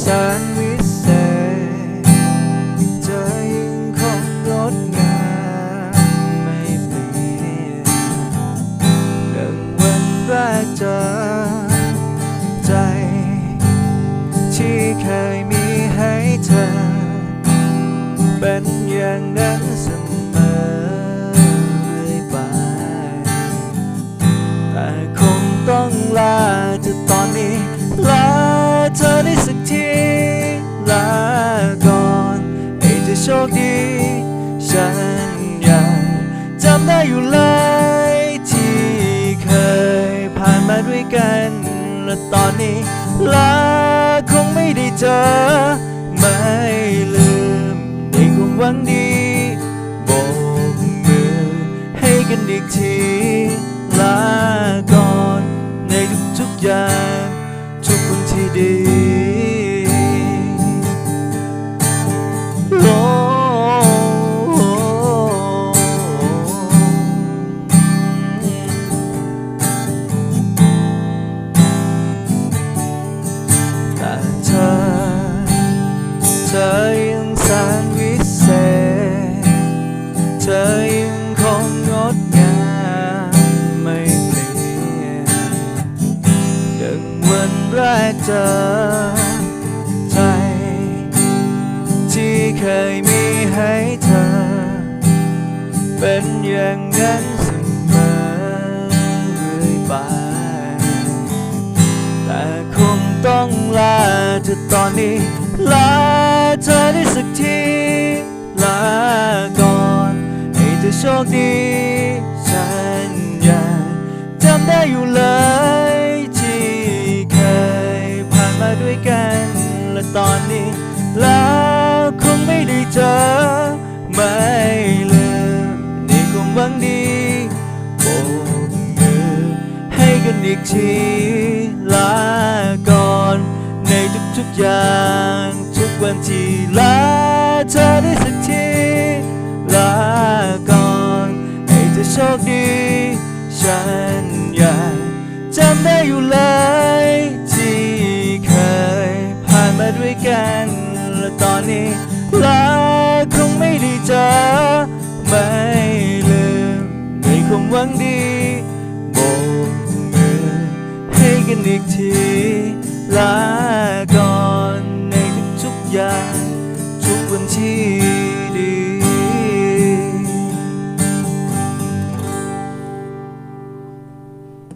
แสนวิเศษเธอยิ่งคงงดงามไม่เปลี่ยนดังวันแรกเจอใจ ที่เคยมีให้เธอ เป็นอย่างนั้นเส ฉันยังจำได้อยู่เลยที่เคยผ่านมาด้วยกันและตอนนี้ลาคงไม่ได้เจอ ไม่ลืมในความหวังดีโบกมือให้กันอีกทีลาก่อนในทุกๆอย่างทุกวันที่ดี เจอ ใจ ที่เคยมีให้เธอ เป็นอย่างนั้นเสมอเรื่อยไป แต่คงต้องลาเธอตอนนี้ลาเธอได้สักที ลาก่อน ให้เธอโชคดี ตอนนี้ลาคงไม่ได้เจอ ไม่ลืมในความหวังดีโบกมือให้กันอีกทีลาก่อนในทุกๆอย่างทุกวันที่ลาเธอได้สักทีลาก่อนให้เธอโชคดี ฉันยังจำได้อยู่เลย ละตอนนี้ลาคงไม่ได้เจอไม่ลืมในความหวังดีโบกมือให้กันอีกทีลาก่อนในทุกๆอย่างทุกวันที่